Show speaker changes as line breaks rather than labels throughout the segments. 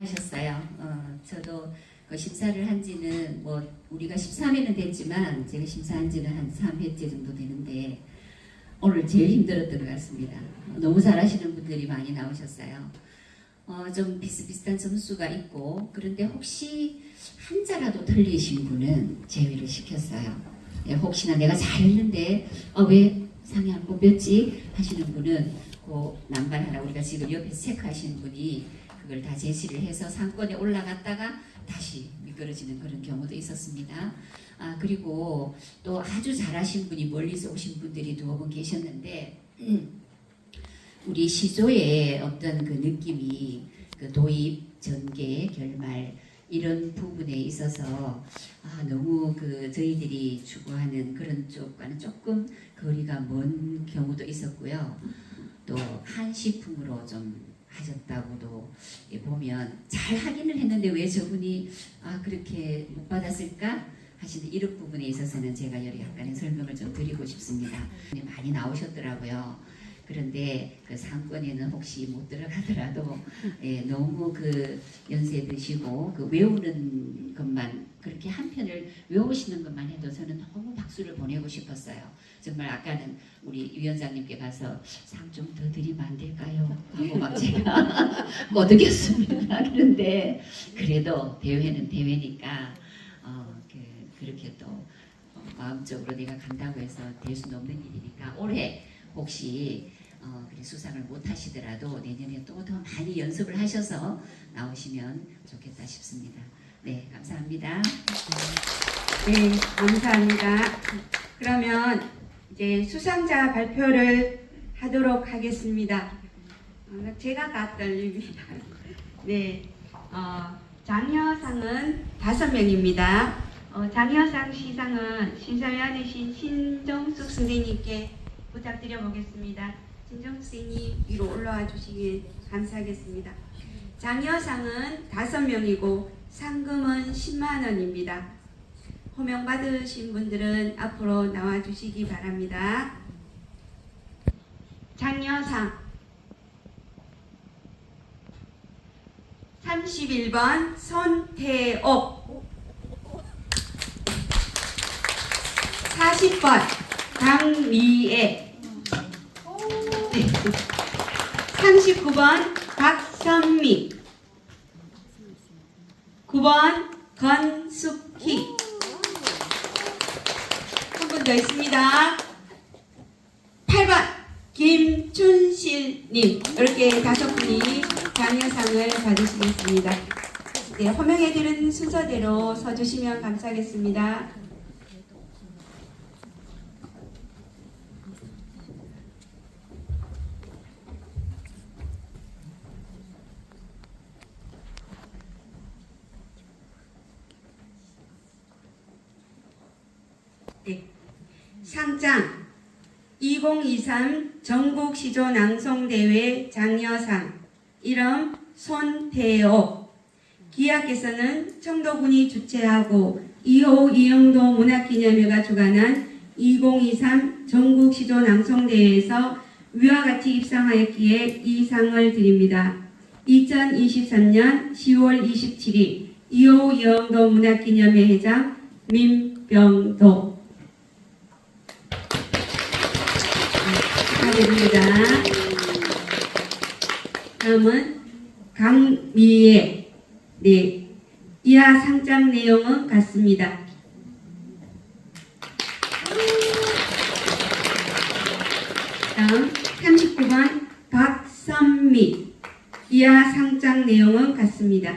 하셨어요. 어, 저도 그 심사를 한 지는 뭐 우리가 13회는 됐지만 제가 심사한 지는 한 3회째 정도 되는데 오늘 제일 힘들었던 것 같습니다. 너무 잘하시는 분들이 많이 나오셨어요. 어, 좀 비슷비슷한 점수가 있고 그런데 혹시 한자라도 틀리신 분은 제외를 시켰어요. 예, 혹시나 내가 잘했는데 어, 왜 상이 안 뽑혔지 하시는 분은 그 남발하라 우리가 지금 옆에서 체크하시는 분이 그걸 다 제시를 해서 상권에 올라갔다가 다시 미끄러지는 그런 경우도 있었습니다. 아 그리고 또 아주 잘하신 분이 멀리서 오신 분들이 두어 분 계셨는데 음, 우리 시조의 어떤 그 느낌이 그 도입, 전개, 결말 이런 부분에 있어서 아, 너무 그 저희들이 추구하는 그런 쪽과는 조금 거리가 먼 경우도 있었고요. 또 한시풍으로 좀 하셨다고도 보면 잘 하기는 했는데 왜 저분이 아 그렇게 못 받았을까 하시는 이런 부분에 있어서는 제가 여기 약간의 설명을 좀 드리고 싶습니다. 많이 나오셨더라고요. 그런데 그 상권에는 혹시 못 들어가더라도 예, 너무 그 연세 드시고 그 외우는 것만 그렇게 한 편을 외우시는 것만 해도 저는 너무 박수를 보내고 싶었어요. 정말 아까는 우리 위원장님께 가서 상 좀 더 드리면 안 될까요? 하고 막 제가 꼬드겼습니다. 그런데 그래도 대회는 대회니까 어, 그, 그렇게 또 어, 마음적으로 내가 간다고 해서 될 수는 없는 일이니까 올해 혹시 어, 그래 수상을 못 하시더라도 내년에 또 더 많이 연습을 하셔서 나오시면 좋겠다 싶습니다. 네, 감사합니다.
네, 감사합니다. 그러면 이제 수상자 발표를 하도록 하겠습니다. 어, 제가 다 떨립니다. 네, 어, 장려상은 다섯 명입니다. 어, 장려상 시상은 심사위원이신 신정숙 선생님께 부탁드려 보겠습니다. 신정숙 선생님 위로 올라와 주시길 감사하겠습니다. 장려상은 다섯 명이고 상금은 10만 원입니다. 호명 받으신 분들은 앞으로 나와 주시기 바랍니다. 장려상 31번 손태옥 40번 강미애 네. 39번 박선미 9번 건숙희 한 분 더 있습니다. 8번 김춘실님 이렇게 다섯 분이 장려상을 받으시겠습니다. 네, 호명해드린 순서대로 서주시면 감사하겠습니다. 네. 상장 2023 전국 시조 낭송 대회 장려상 이름 손태옥 기약께서는 청도군이 주최하고 2호 이영도 문학기념회가 주관한 2023 전국 시조 낭송 대회에서 위와 같이 입상하였기에 이 상을 드립니다. 2023년 10월 27일 2호 이영도 문학기념회 회장 민병도 축하드립니다. 다음은 강미애. 네. 이하 상장 내용은 같습니다. 다음 39번 박선미. 이하 상장 내용은 같습니다.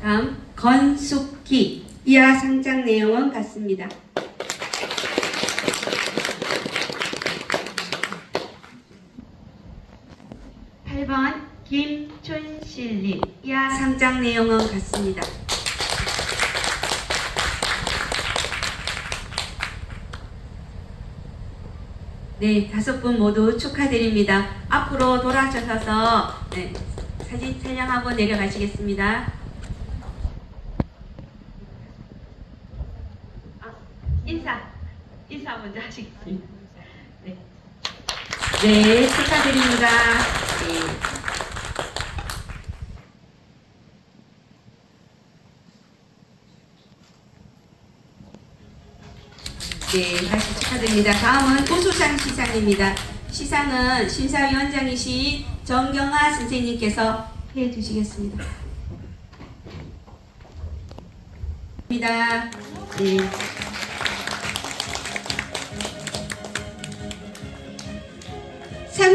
다음 건숙희. 이하 상장 내용은 같습니다. 팔번 김춘실님 이하 상장 내용은 같습니다. 네, 다섯 분 모두 축하드립니다. 앞으로 돌아주셔서 네, 사진 촬영하고 내려가시겠습니다. 아, 인사, 인사 먼저 하시겠습니다. 네. 네, 축하드립니다. 네. 네, 다시 축하드립니다. 다음은 우수상 시상입니다. 시상은 심사위원장이신 정경아 선생님께서 해 주시겠습니다. 입니다. 네.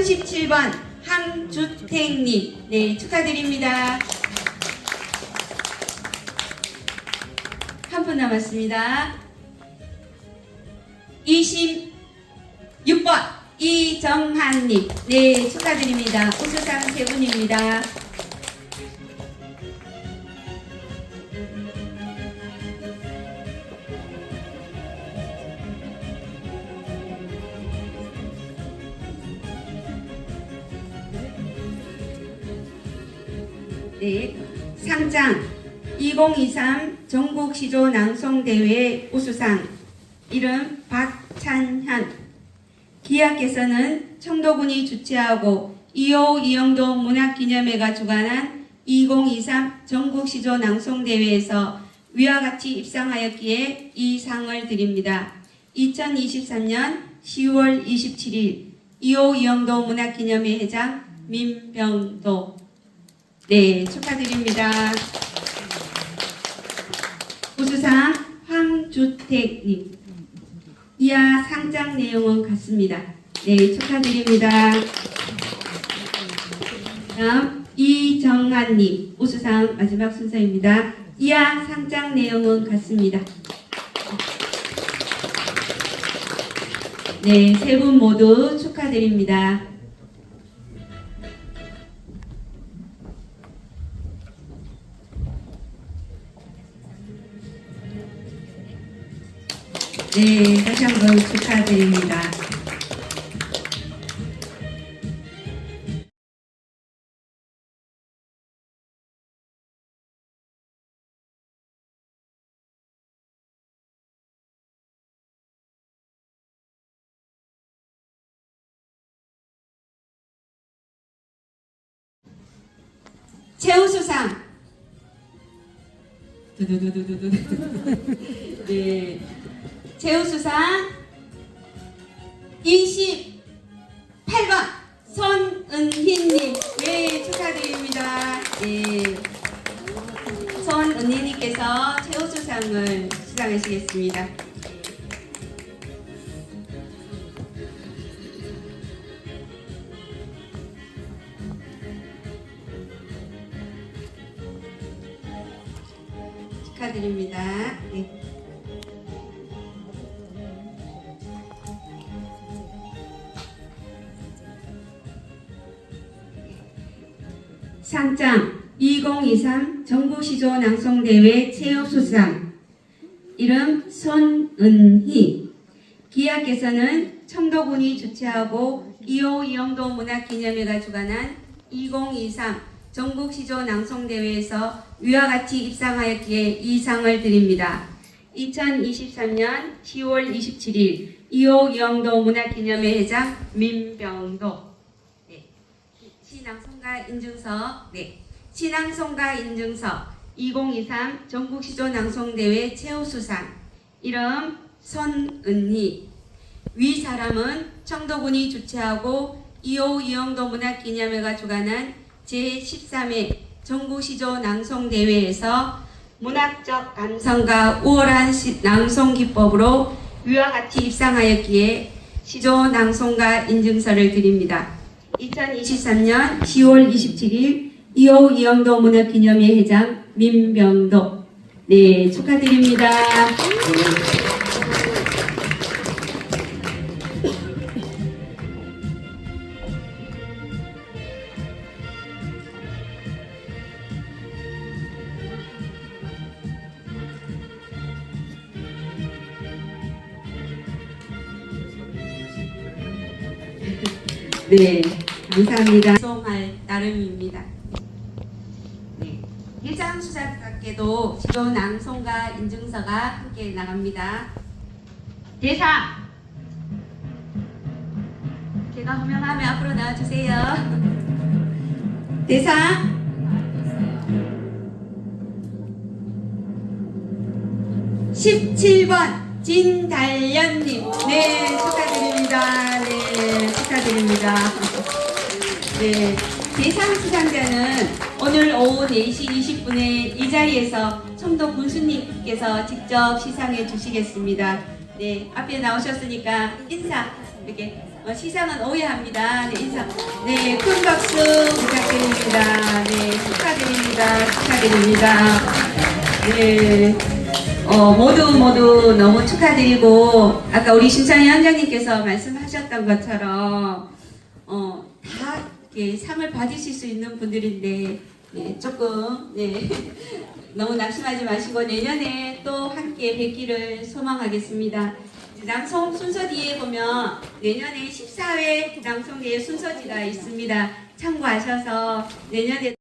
삼십칠 번 항주택님, 네 축하드립니다. 한 분 남았습니다. 26번 이정한님, 네 축하드립니다. 우수상 세 분입니다. 상장 2023 전국 시조 낭송 대회 우수상. 이름 박찬현. 기약께서는 청도군이 주최하고 2호 이영도 문학기념회가 주관한 2023 전국 시조 낭송 대회에서 위와 같이 입상하였기에 이 상을 드립니다. 2023년 10월 27일 2호 이영도 문학기념회 회장 민병도 네, 축하드립니다. 우수상 황주택님. 이하 상장 내용은 같습니다. 네, 축하드립니다. 다음 이정한님. 우수상 마지막 순서입니다. 이하 상장 내용은 같습니다. 네, 세 분 모두 축하드립니다. 네, 다시 한번 축하드립니다. 최우수상 네 최우수상 28번 손은희님. 네 축하드립니다. 네 손은희님께서 최우수상을 수상하시겠습니다. 축하드립니다. 네. 상장 2023 전국시조 낭송대회 체육수상 이름 손은희 기약께서는 청도군이 주최하고 2호 이영도 문학기념회가 주관한 2023 전국시조 낭송대회에서 위와 같이 입상하였기에 이 상을 드립니다. 2023년 10월 27일 2호 이영도 문학기념회 회장 민병도 네. 신앙송가 인증서, 네. 신앙송가 인증서 2023 전국시조 낭송대회 최우수상 이름 손은희 위 사람은 청도군이 주최하고 2호 이영도 문학기념회가 주관한 제13회 전국시조 낭송대회에서 문학적 감성과 우월한 시- 낭송기법으로 위와 같이 입상하였기에 시조 낭송가 인증서를 드립니다. 2023년 10월 27일 2호 이영도 문화기념회 회장 민병도 네 축하드립니다. 네. 네, 감사합니다. 송할 나름입니다. 네, 일장 수사답게도 지도 낭송가 인증서가 함께 나갑니다. 대사 제가 호명하면 앞으로 나와주세요. 대상 17번 진달련님 네 축하드립니다 네 축하드립니다. 네 대상 수상자는 오늘 오후 4시 20분에 이 자리에서 청도 군수님께서 직접 시상해 주시겠습니다. 네 앞에 나오셨으니까 인사 이렇게 어, 시상은 오해합니다. 네 인사. 네 큰 박수 부탁드립니다. 네 축하드립니다. 축하드립니다. 네 어, 모두 모두 너무 축하드리고 아까 우리 심사위 원장님께서 말씀하셨던 것처럼 어, 다 이렇게 상을 받으실 수 있는 분들인데 네, 조금 네, 너무 낙심하지 마시고 내년에 또 함께 뵙기를 소망하겠습니다. 낭송 순서 뒤에 보면 내년에 14회 낭송대회 순서지가 있습니다. 참고하셔서 내년에